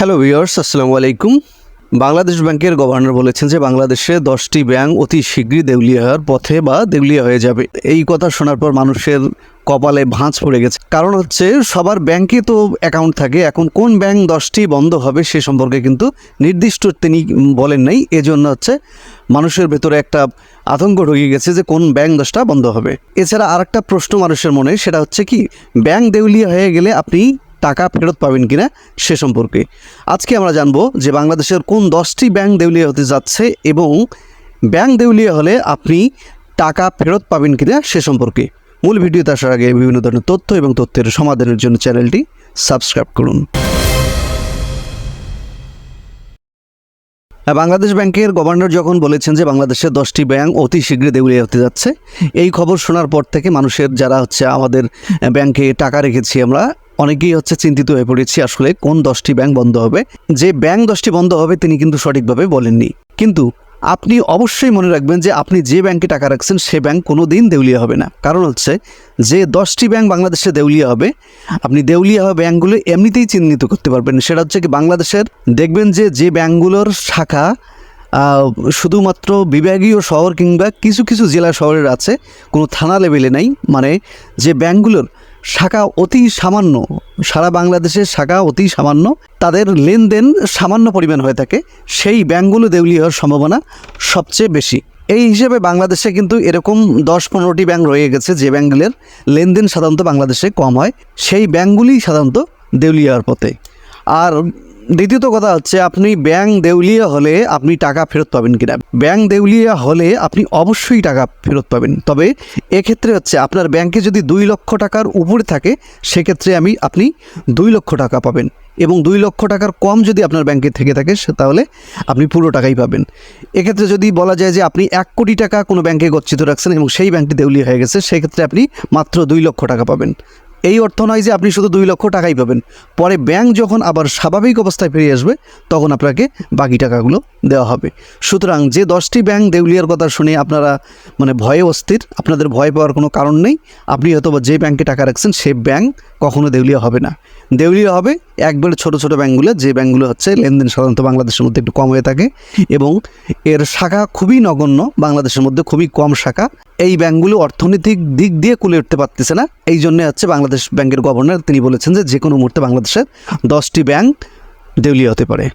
Hello viewers আসসালামু আলাইকুম। বাংলাদেশ ব্যাংকের গভর্নর বলেছেন যে বাংলাদেশে দশটি ব্যাংক অতি শীঘ্রই দেউলিয়া হওয়ার পথে বা দেউলিয়া হয়ে যাবে। এই কথা শোনার পর মানুষের কপালে ভাঁজ পড়ে গেছে। কারণ হচ্ছে সবার ব্যাংকে তো অ্যাকাউন্ট থাকে। এখন কোন ব্যাংক দশটি বন্ধ হবে সে সম্পর্কে কিন্তু নির্দিষ্ট তিনি বলেন নাই। এজন্য হচ্ছে মানুষের ভেতরে একটা আতঙ্ক ঢুকে গেছে যে কোন ব্যাংক দশটা বন্ধ হবে। এছাড়া আরেকটা প্রশ্ন মানুষের মনে, সেটা হচ্ছে কি? ব্যাংক দেউলিয়া হয়ে গেলে আপনি টাকা ফেরত পাবেন কিনা সে সম্পর্কে। আজকে আমরা জানব যে বাংলাদেশের কোন দশটি ব্যাংক দেউলিয়া হতে যাচ্ছে এবং ব্যাংক দেউলিয়া হলে আপনি টাকা ফেরত পাবেন কিনা সে সম্পর্কে। মূল ভিডিওতে আসার আগে বিভিন্ন ধরনের তথ্য এবং তথ্যের সমাধানের জন্য চ্যানেলটি সাবস্ক্রাইব করুন। হ্যাঁ, বাংলাদেশ ব্যাংকের গভর্নর যখন বলেছেন যে বাংলাদেশের দশটি ব্যাংক অতি শীঘ্রই দেউলিয়া হতে যাচ্ছে এই খবর শোনার পর থেকে মানুষের যারা হচ্ছে আমাদের ব্যাংকে টাকা রেখেছি আমরা অনেকেই হচ্ছে চিন্তিত হয়ে পড়েছি আসলে কোন দশটি ব্যাংক বন্ধ হবে। যে ব্যাংক দশটি বন্ধ হবে তিনি কিন্তু সঠিকভাবে বলেননি। কিন্তু আপনি অবশ্যই মনে রাখবেন যে আপনি যে ব্যাংকে টাকা রাখছেন সে ব্যাংক কোনো দিন দেউলিয়া হবে না। কারণ হচ্ছে যে দশটি ব্যাংক বাংলাদেশে দেউলিয়া হবে, আপনি দেউলিয়া হওয়া ব্যাংকগুলো এমনিতেই চিহ্নিত করতে পারবেন সেটা হচ্ছে কি বাংলাদেশের দেখবেন যে যে ব্যাংকগুলোর শাখা শুধুমাত্র বিভাগীয় শহর কিংবা কিছু কিছু জেলা শহরের আছে, কোনো থানা লেভেলে নাই। মানে যে ব্যাংকগুলোর শাখা অতি সামান্য, সারা বাংলাদেশের শাখা অতি সামান্য, তাদের লেনদেন সামান্য পরিমাণ হয়ে থাকে, সেই ব্যাঙ্কগুলো দেউলি হওয়ার সম্ভাবনা সবচেয়ে বেশি। এই হিসেবে বাংলাদেশে কিন্তু এরকম দশ পনেরোটি ব্যাঙ্ক রয়ে গেছে, যে ব্যাংকগুলোর লেনদেন সাধারণত বাংলাদেশে কম হয়, সেই ব্যাংকগুলি সাধারণত দেউলি হওয়ার পথে। আর দ্বিতীয়ত কথা হচ্ছে, আপনি ব্যাংক দেউলিয়া হলে আপনি টাকা ফেরত পাবেন কিনা? ব্যাংক দেউলিয়া হলে আপনি অবশ্যই টাকা ফেরত পাবেন। তবে এক্ষেত্রে হচ্ছে, আপনার ব্যাংকে যদি দুই লক্ষ টাকার উপরে থাকে, সেক্ষেত্রে আমি, আপনি দুই লক্ষ টাকা পাবেন। এবং দুই লক্ষ টাকার কম যদি আপনার ব্যাংকে থেকে থাকে, সে- তাহলে আপনি পুরো টাকাই পাবেন। এক্ষেত্রে যদি বলা যায় যে, আপনি এক কোটি টাকা কোনো ব্যাংকে গচ্ছিত রাখছেন এবং সেই ব্যাংকটি দেউলিয়া হয়ে গেছে, সেক্ষেত্রে আপনি মাত্র দুই লক্ষ টাকা পাবেন। এই অর্থ নয় যে আপনি শুধু দুই লক্ষ টাকাই পাবেন। পরে ব্যাংক যখন আবার স্বাভাবিক অবস্থায় ফিরে আসবে, তখন আপনাকে বাকি টাকাগুলো দেওয়া হবে। সুতরাং যে দশটি ব্যাংক দেউলিয়ার কথা শুনে আপনারা মানে ভয়ে অস্থির, আপনাদের ভয় পাওয়ার কোনো কারণ নেই। আপনি হয়তো যে ব্যাংকে টাকা রাখছেন, সে ব্যাংক কখনো দেউলিয়া হবে না। দেউলিয়া হবে। একবারে ছোট ছোট ব্যাঙ্কগুলো, যে ব্যাঙ্কগুলো হচ্ছে লেনদেন সাধারণত বাংলাদেশের মধ্যে একটু কম হয়ে থাকে এবং এর শাখা খুবই নগণ্য, বাংলাদেশের মধ্যে খুবই কম শাখা। এই ব্যাঙ্কগুলো অর্থনৈতিক দিক দিয়ে কুলে উঠতে পারতেছে না। এই জন্যে হচ্ছে বাংলাদেশ ব্যাংকের গভর্নর তিনি বলেছেন যে যে কোনো মুহূর্তে বাংলাদেশের দশটি ব্যাংক দেউলিয়া হতে পারে।